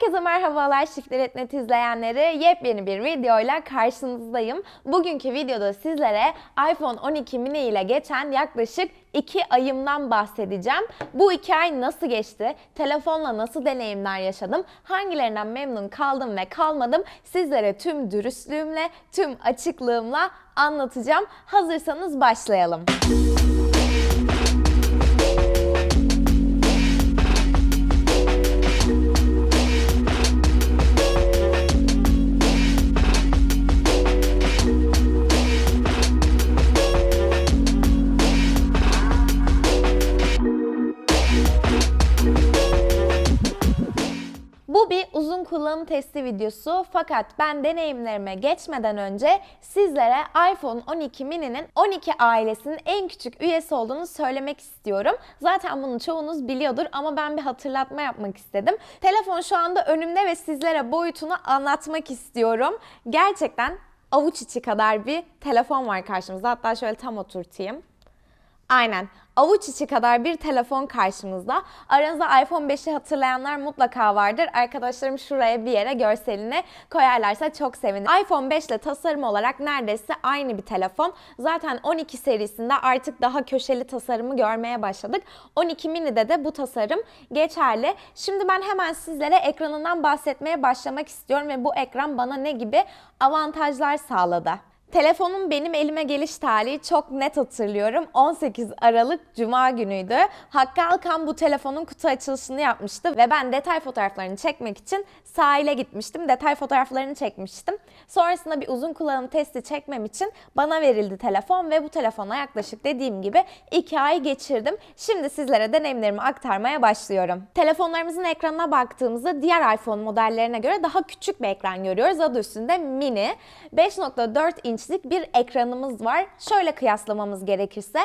Herkese merhabalar Şifret Net izleyenleri. Yepyeni bir videoyla karşınızdayım. Bugünkü videoda sizlere iPhone 12 mini ile geçen yaklaşık 2 ayımdan bahsedeceğim. Bu 2 ay nasıl geçti? Telefonla nasıl deneyimler yaşadım? Hangilerinden memnun kaldım ve kalmadım? Sizlere tüm dürüstlüğümle, tüm açıklığımla anlatacağım. Hazırsanız başlayalım. Bu testi videosu fakat ben deneyimlerime geçmeden önce sizlere iPhone 12 mini'nin 12 ailesinin en küçük üyesi olduğunu söylemek istiyorum. Zaten bunu çoğunuz biliyordur ama ben bir hatırlatma yapmak istedim. Telefon şu anda önümde ve sizlere boyutunu anlatmak istiyorum. Gerçekten avuç içi kadar bir telefon var karşımızda. Hatta şöyle tam oturtayım. Aynen. Avuç içi kadar bir telefon karşımızda. Aranızda iPhone 5'i hatırlayanlar mutlaka vardır. Arkadaşlarım şuraya bir yere görselini koyarlarsa çok sevinirim. iPhone 5 ile tasarım olarak neredeyse aynı bir telefon. Zaten 12 serisinde artık daha köşeli tasarımı görmeye başladık. 12 mini'de de bu tasarım geçerli. Şimdi ben hemen sizlere ekranından bahsetmeye başlamak istiyorum ve bu ekran bana ne gibi avantajlar sağladı. Telefonun benim elime geliş tarihi çok net hatırlıyorum. 18 Aralık Cuma günüydü. Hakkı Alkan bu telefonun kutu açılışını yapmıştı ve ben detay fotoğraflarını çekmek için sahile gitmiştim. Detay fotoğraflarını çekmiştim. Sonrasında bir uzun kullanım testi çekmem için bana verildi telefon ve bu telefona yaklaşık dediğim gibi 2 ay geçirdim. Şimdi sizlere deneyimlerimi aktarmaya başlıyorum. Telefonlarımızın ekranına baktığımızda diğer iPhone modellerine göre daha küçük bir ekran görüyoruz. Adı üstünde mini. 5.4 inçlik bir ekranımız var. Şöyle kıyaslamamız gerekirse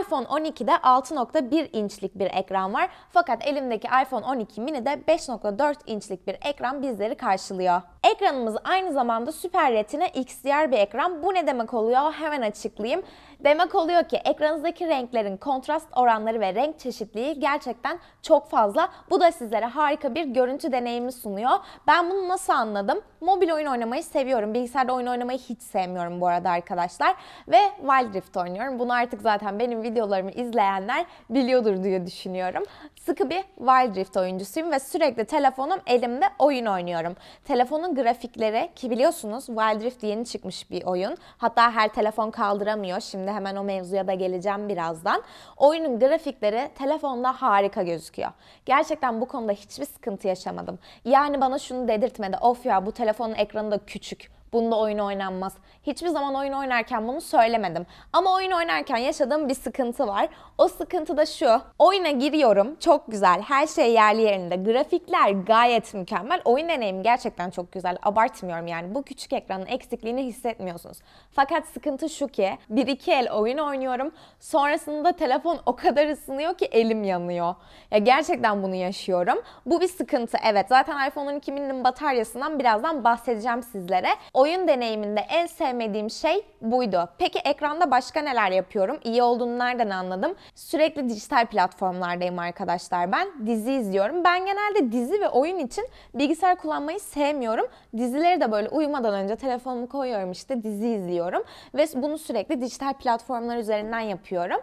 iPhone 12'de 6.1 inçlik bir ekran var. Fakat elimdeki iPhone 12 mini'de 5.4 inçlik bir ekran bizleri karşılıyor. Ekranımız aynı zamanda Super Retina XDR bir ekran. Bu ne demek oluyor? Hemen açıklayayım. Demek oluyor ki ekranınızdaki renklerin kontrast oranları ve renk çeşitliliği gerçekten çok fazla. Bu da sizlere harika bir görüntü deneyimi sunuyor. Ben bunu nasıl anladım? Mobil oyun oynamayı seviyorum. Bilgisayarda oyun oynamayı hiç sevmiyorum bu arada arkadaşlar. Ve Wild Rift oynuyorum. Bunu artık zaten benim videolarımı izleyenler biliyordur diye düşünüyorum. Sıkı bir Wild Rift oyuncusuyum ve sürekli telefonum elimde oyun oynuyorum. Telefonun grafikleri ki biliyorsunuz Wild Rift yeni çıkmış bir oyun. Hatta her telefon kaldıramıyor. Şimdi hemen o mevzuya da geleceğim birazdan. Oyunun grafikleri telefonda harika gözüküyor. Gerçekten bu konuda hiçbir sıkıntı yaşamadım. Yani bana şunu dedirtmedi. Of ya bu telefonun ekranı da küçük. Bunda oyun oynanmaz. Hiçbir zaman oyun oynarken bunu söylemedim. Ama oyun oynarken yaşadığım bir sıkıntı var. O sıkıntı da şu. Oyuna giriyorum. Çok güzel. Her şey yerli yerinde. Grafikler gayet mükemmel. Oyun deneyimi gerçekten çok güzel. Abartmıyorum yani. Bu küçük ekranın eksikliğini hissetmiyorsunuz. Fakat sıkıntı şu ki bir iki el oyun oynuyorum. Sonrasında telefon o kadar ısınıyor ki elim yanıyor. Ya gerçekten bunu yaşıyorum. Bu bir sıkıntı. Evet zaten iPhone 12 mini'nin bataryasından birazdan bahsedeceğim sizlere. Oyun deneyiminde en sevmediğim şey buydu. Peki ekranda başka neler yapıyorum? İyi olduğunu nereden anladım? Sürekli dijital platformlardayım arkadaşlar ben. Dizi izliyorum. Ben genelde dizi ve oyun için bilgisayar kullanmayı sevmiyorum. Dizileri de böyle uyumadan önce telefonumu koyuyorum işte dizi izliyorum. Ve bunu sürekli dijital platformlar üzerinden yapıyorum.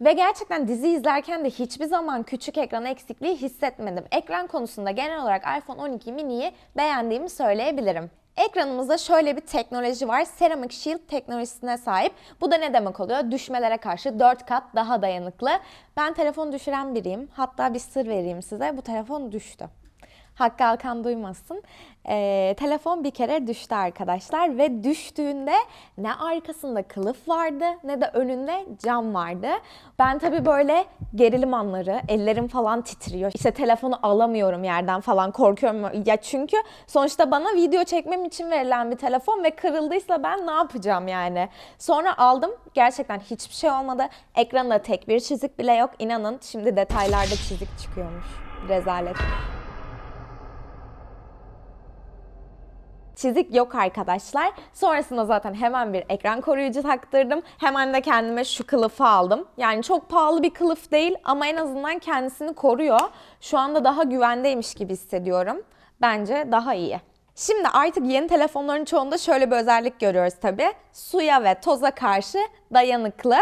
Ve gerçekten dizi izlerken de hiçbir zaman küçük ekran eksikliği hissetmedim. Ekran konusunda genel olarak iPhone 12 mini'yi beğendiğimi söyleyebilirim. Ekranımızda şöyle bir teknoloji var. Ceramic Shield teknolojisine sahip. Bu da ne demek oluyor? Düşmelere karşı 4 kat daha dayanıklı. Ben telefon düşüren biriyim. Hatta bir sır vereyim size. Bu telefon düştü. Hakkı Alkan duymasın. Ee, telefon bir kere düştü arkadaşlar ve düştüğünde ne arkasında kılıf vardı ne de önünde cam vardı. Ben tabii böyle gerilim anları, ellerim falan titriyor. İşte telefonu alamıyorum yerden falan korkuyorum. Ya çünkü sonuçta bana video çekmem için verilen bir telefon ve kırıldıysa ben ne yapacağım yani? Sonra aldım. Gerçekten hiçbir şey olmadı. Ekranda tek bir çizik bile yok. İnanın şimdi detaylarda çizik çıkıyormuş. Rezalet. Çizik yok arkadaşlar. Sonrasında zaten hemen bir ekran koruyucu taktırdım. Hemen de kendime şu kılıfı aldım. Yani çok pahalı bir kılıf değil ama en azından kendisini koruyor. Şu anda daha güvendeymiş gibi hissediyorum. Bence daha iyi. Şimdi artık yeni telefonların çoğunda şöyle bir özellik görüyoruz tabii. Suya ve toza karşı dayanıklı.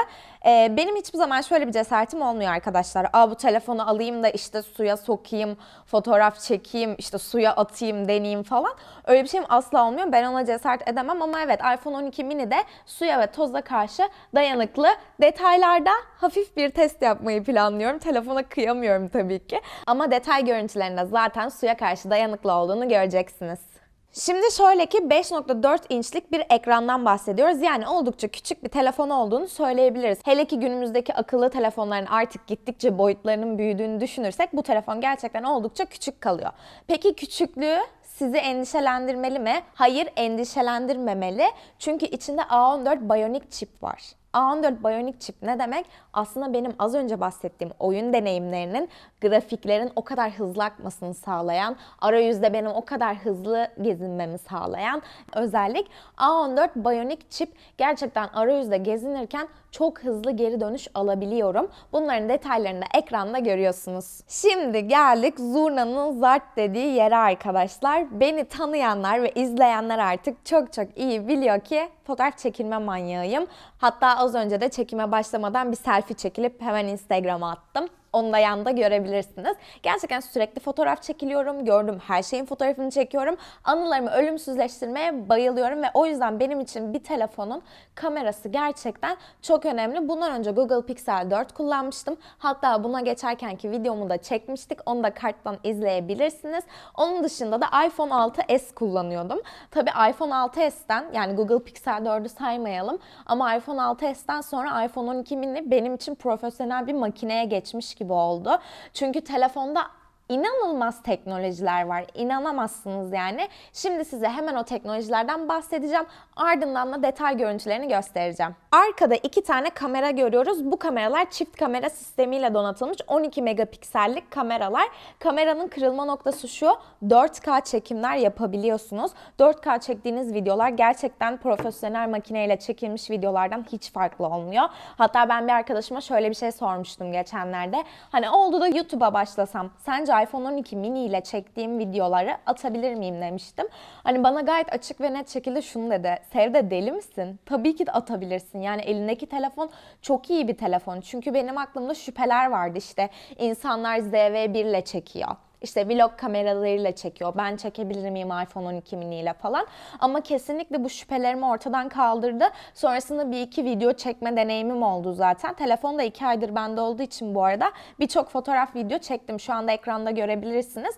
Ee, benim hiçbir zaman şöyle bir cesaretim olmuyor arkadaşlar. Aa bu telefonu alayım da işte suya sokayım, fotoğraf çekeyim, işte suya atayım, deneyeyim falan. Öyle bir şeyim asla olmuyor. Ben ona cesaret edemem ama evet iPhone 12 mini de suya ve toza karşı dayanıklı. Detaylarda hafif bir test yapmayı planlıyorum. Telefona kıyamıyorum tabii ki. Ama detay görüntülerinde zaten suya karşı dayanıklı olduğunu göreceksiniz. Şimdi şöyle ki 5.4 inçlik bir ekrandan bahsediyoruz. Yani oldukça küçük bir telefon olduğunu söyleyebiliriz. Hele ki günümüzdeki akıllı telefonların artık gittikçe boyutlarının büyüdüğünü düşünürsek bu telefon gerçekten oldukça küçük kalıyor. Peki küçüklüğü sizi endişelendirmeli mi? Hayır, endişelendirmemeli. Çünkü içinde A14 Bionic çip var. A14 Bionic çip ne demek? Aslında benim az önce bahsettiğim oyun deneyimlerinin, grafiklerin o kadar hızlı akmasını sağlayan, arayüzde benim o kadar hızlı gezinmemi sağlayan özellik. A14 Bionic çip gerçekten arayüzde gezinirken çok hızlı geri dönüş alabiliyorum. Bunların detaylarını da ekranda görüyorsunuz. Şimdi geldik zurnanın zart dediği yere arkadaşlar. Beni tanıyanlar ve izleyenler artık çok çok iyi biliyor ki fotoğraf çekilme manyağıyım. Hatta az önce de çekime başlamadan bir selfie çekilip hemen Instagram'a attım. Onu da yanda görebilirsiniz. Gerçekten sürekli fotoğraf çekiliyorum. Gördüğüm her şeyin fotoğrafını çekiyorum. Anılarımı ölümsüzleştirmeye bayılıyorum ve o yüzden benim için bir telefonun kamerası gerçekten çok önemli. Bundan önce Google Pixel 4 kullanmıştım. Hatta buna geçerkenki videomu da çekmiştik. Onu da karttan izleyebilirsiniz. Onun dışında da iPhone 6s kullanıyordum. Tabii iPhone 6s'ten yani Google Pixel 4'ü saymayalım ama iPhone 6s'ten sonra iPhone 12 mini benim için profesyonel bir makineye geçmiş gibi oldu. Çünkü telefonda inanılmaz teknolojiler var. İnanamazsınız yani. Şimdi size hemen o teknolojilerden bahsedeceğim. Ardından da detay görüntülerini göstereceğim. Arkada iki tane kamera görüyoruz. Bu kameralar çift kamera sistemiyle donatılmış 12 megapiksellik kameralar. Kameranın kırılma noktası şu. 4K çekimler yapabiliyorsunuz. 4K çektiğiniz videolar gerçekten profesyonel makineyle çekilmiş videolardan hiç farklı olmuyor. Hatta ben bir arkadaşıma şöyle bir şey sormuştum geçenlerde. Hani oldu da YouTube'a başlasam sence iPhone 12 mini ile çektiğim videoları atabilir miyim demiştim. Hani bana gayet açık ve net şekilde şunu dedi. Sevde deli misin? Tabii ki de atabilirsin. Yani elindeki telefon çok iyi bir telefon. Çünkü benim aklımda şüpheler vardı işte. insanlar ZV-1 ile çekiyor. İşte vlog kameralarıyla çekiyor. Ben çekebilir miyim iPhone 12 mini ile falan. Ama kesinlikle bu şüphelerimi ortadan kaldırdı. Sonrasında bir iki video çekme deneyimim oldu zaten. Telefon da iki aydır bende olduğu için bu arada birçok fotoğraf video çektim. Şu anda ekranda görebilirsiniz.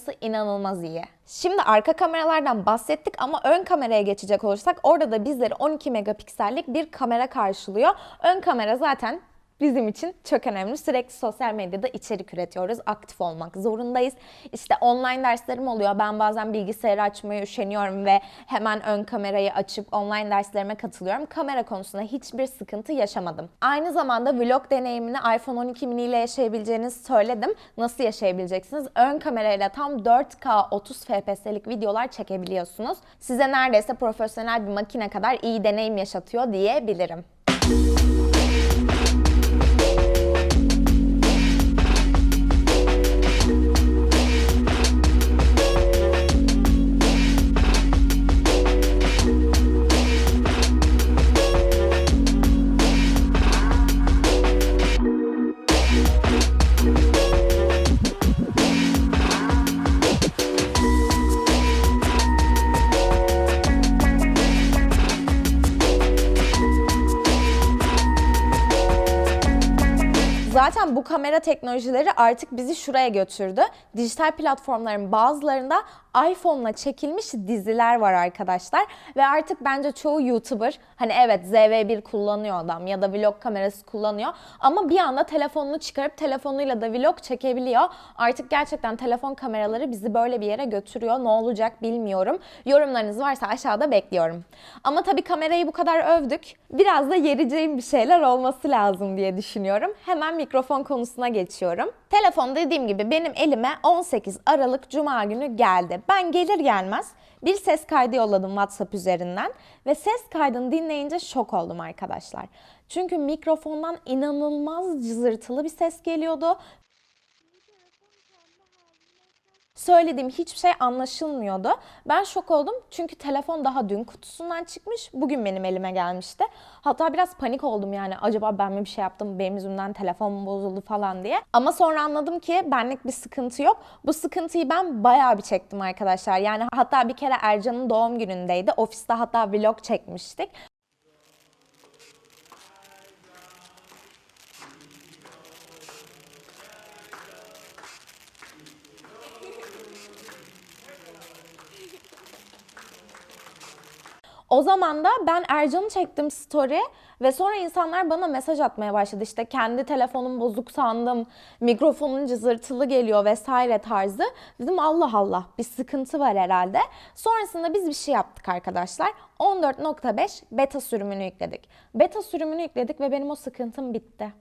Kamerası inanılmaz iyi. Şimdi arka kameralardan bahsettik ama ön kameraya geçecek olursak orada da bizleri 12 megapiksellik bir kamera karşılıyor. Ön kamera zaten bizim için çok önemli. Sürekli sosyal medyada içerik üretiyoruz. Aktif olmak zorundayız. İşte online derslerim oluyor. Ben bazen bilgisayarı açmaya üşeniyorum ve hemen ön kamerayı açıp online derslerime katılıyorum. Kamera konusunda hiçbir sıkıntı yaşamadım. Aynı zamanda vlog deneyimini iPhone 12 mini ile yaşayabileceğinizi söyledim. Nasıl yaşayabileceksiniz? Ön kamerayla tam 4K 30 FPS'lik videolar çekebiliyorsunuz. Size neredeyse profesyonel bir makine kadar iyi deneyim yaşatıyor diyebilirim. Zaten bu teknolojileri artık bizi şuraya götürdü. Dijital platformların bazılarında iPhone'la çekilmiş diziler var arkadaşlar. Ve artık bence çoğu YouTuber hani evet ZV1 kullanıyor adam ya da vlog kamerası kullanıyor. Ama bir anda telefonunu çıkarıp telefonuyla da vlog çekebiliyor. Artık gerçekten telefon kameraları bizi böyle bir yere götürüyor. Ne olacak bilmiyorum. Yorumlarınız varsa aşağıda bekliyorum. Ama tabii kamerayı bu kadar övdük. Biraz da yereceğim bir şeyler olması lazım diye düşünüyorum. Hemen mikrofon konusuna geçiyorum. Telefon dediğim gibi benim elime 18 Aralık Cuma günü geldi. Ben gelir gelmez bir ses kaydı yolladım WhatsApp üzerinden ve ses kaydını dinleyince şok oldum arkadaşlar. Çünkü mikrofondan inanılmaz cızırtılı bir ses geliyordu Söylediğim hiçbir şey anlaşılmıyordu. Ben şok oldum çünkü telefon daha dün kutusundan çıkmış. Bugün benim elime gelmişti. Hatta biraz panik oldum yani acaba ben mi bir şey yaptım benim yüzümden telefon mu bozuldu falan diye. Ama sonra anladım ki benlik bir sıkıntı yok. Bu sıkıntıyı ben bayağı bir çektim arkadaşlar. Yani hatta bir kere Ercan'ın doğum günündeydi. Ofiste hatta vlog çekmiştik. O zaman da ben Ercan'ı çektim story ve sonra insanlar bana mesaj atmaya başladı. İşte kendi telefonum bozuk sandım, mikrofonun cızırtılı geliyor vesaire tarzı. Dedim Allah Allah bir sıkıntı var herhalde. Sonrasında biz bir şey yaptık arkadaşlar. 14.5 beta sürümünü yükledik. Beta sürümünü yükledik ve benim o sıkıntım bitti.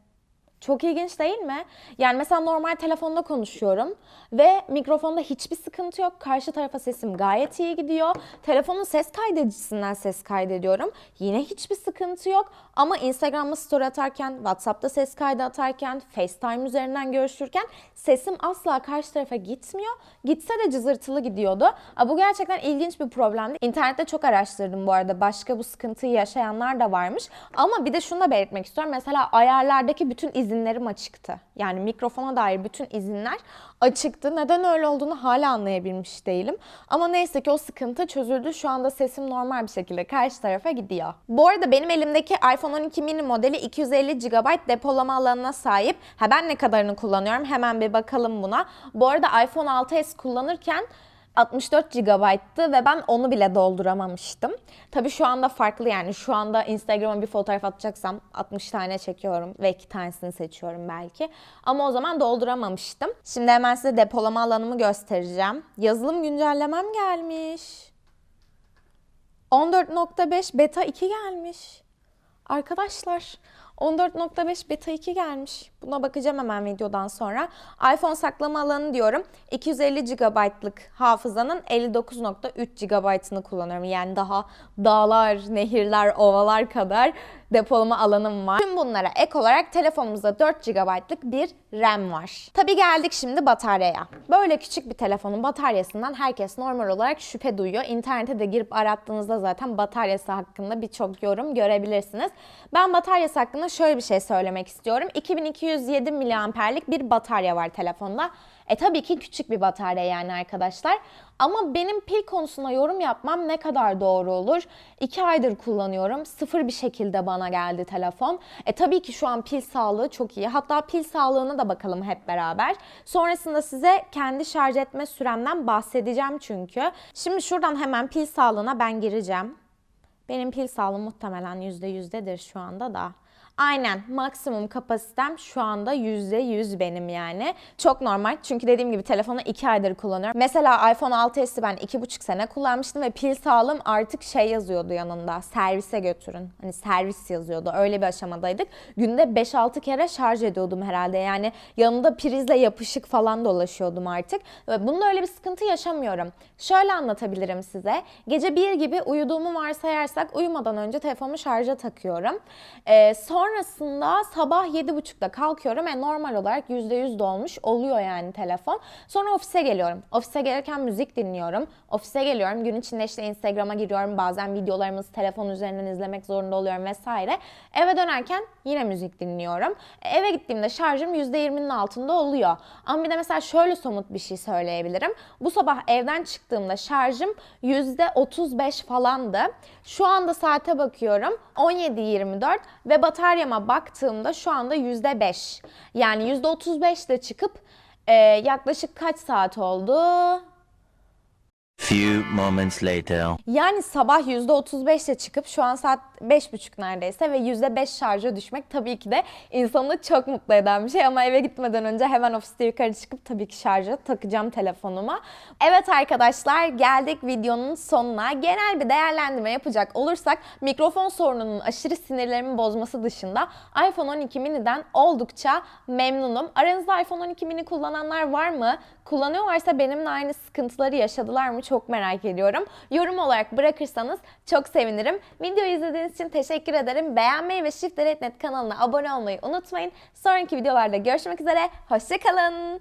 Çok ilginç değil mi? Yani mesela normal telefonda konuşuyorum ve mikrofonda hiçbir sıkıntı yok. Karşı tarafa sesim gayet iyi gidiyor. Telefonun ses kaydedicisinden ses kaydediyorum. Yine hiçbir sıkıntı yok. Ama Instagram'da story atarken, WhatsApp'ta ses kaydı atarken, FaceTime üzerinden görüşürken sesim asla karşı tarafa gitmiyor. Gitse de cızırtılı gidiyordu. Bu gerçekten ilginç bir problemdi. İnternette çok araştırdım bu arada. Başka bu sıkıntıyı yaşayanlar da varmış. Ama bir de şunu da belirtmek istiyorum. Mesela ayarlardaki bütün iz izinlerim açıktı. Yani mikrofona dair bütün izinler açıktı. Neden öyle olduğunu hala anlayabilmiş değilim. Ama neyse ki o sıkıntı çözüldü. Şu anda sesim normal bir şekilde karşı tarafa gidiyor. Bu arada benim elimdeki iPhone 12 mini modeli 250 GB depolama alanına sahip. Ha ben ne kadarını kullanıyorum? Hemen bir bakalım buna. Bu arada iPhone 6s kullanırken 64 GB'tı ve ben onu bile dolduramamıştım. Tabii şu anda farklı yani şu anda Instagram'a bir fotoğraf atacaksam 60 tane çekiyorum ve 2 tanesini seçiyorum belki. Ama o zaman dolduramamıştım. Şimdi hemen size depolama alanımı göstereceğim. Yazılım güncellemem gelmiş. 14.5 beta 2 gelmiş. Arkadaşlar 14.5 beta 2 gelmiş. Buna bakacağım hemen videodan sonra. iPhone saklama alanı diyorum. 250 GB'lık hafızanın 59.3 GB'ını kullanıyorum. Yani daha dağlar, nehirler, ovalar kadar depolama alanım var. Tüm bunlara ek olarak telefonumuzda 4 GB'lık bir RAM var. Tabi geldik şimdi bataryaya. Böyle küçük bir telefonun bataryasından herkes normal olarak şüphe duyuyor. İnternete de girip arattığınızda zaten bataryası hakkında birçok yorum görebilirsiniz. Ben bataryası hakkında şöyle bir şey söylemek istiyorum. 2207 miliamperlik bir batarya var telefonda. E tabii ki küçük bir batarya yani arkadaşlar. Ama benim pil konusunda yorum yapmam ne kadar doğru olur? 2 aydır kullanıyorum. Sıfır bir şekilde bana geldi telefon. E tabii ki şu an pil sağlığı çok iyi. Hatta pil sağlığına da bakalım hep beraber. Sonrasında size kendi şarj etme süremden bahsedeceğim çünkü. Şimdi şuradan hemen pil sağlığına ben gireceğim. Benim pil sağlığım muhtemelen %100'dedir şu anda da. Aynen maksimum kapasitem şu anda %100 benim yani. Çok normal çünkü dediğim gibi telefonu 2 aydır kullanıyorum. Mesela iPhone 6s'i ben 2,5 sene kullanmıştım ve pil sağlığım artık şey yazıyordu yanında servise götürün. Hani servis yazıyordu öyle bir aşamadaydık. Günde 5-6 kere şarj ediyordum herhalde yani yanında prizle yapışık falan dolaşıyordum artık. Ve bunda öyle bir sıkıntı yaşamıyorum. Şöyle anlatabilirim size. Gece 1 gibi uyuduğumu varsayarsak uyumadan önce telefonumu şarja takıyorum. Ee, sonra Sonrasında sabah 7.30'da kalkıyorum ve normal olarak %100 dolmuş oluyor yani telefon. Sonra ofise geliyorum. Ofise gelirken müzik dinliyorum. Ofise geliyorum. Gün içinde işte Instagram'a giriyorum. Bazen videolarımızı telefon üzerinden izlemek zorunda oluyorum vesaire. Eve dönerken yine müzik dinliyorum. Eve gittiğimde şarjım %20'nin altında oluyor. Ama bir de mesela şöyle somut bir şey söyleyebilirim. Bu sabah evden çıktığımda şarjım %35 falandı. Şu anda saate bakıyorum 17.24 ve batarya bataryama baktığımda şu anda %5. Yani %35 de çıkıp e, yaklaşık kaç saat oldu? Few moments later. Yani sabah %35 ile çıkıp şu an saat 5.30 neredeyse ve %5 şarja düşmek tabii ki de insanı çok mutlu eden bir şey ama eve gitmeden önce hemen ofiste yukarı çıkıp tabii ki şarja takacağım telefonuma. Evet arkadaşlar geldik videonun sonuna. Genel bir değerlendirme yapacak olursak mikrofon sorununun aşırı sinirlerimi bozması dışında iPhone 12 mini'den oldukça memnunum. Aranızda iPhone 12 mini kullananlar var mı? Kullanıyorlarsa benimle aynı sıkıntıları yaşadılar mı çok merak ediyorum. Yorum olarak bırakırsanız çok sevinirim. Videoyu izlediğiniz için teşekkür ederim. Beğenmeyi ve Shift Net kanalına abone olmayı unutmayın. Sonraki videolarda görüşmek üzere. Hoşçakalın.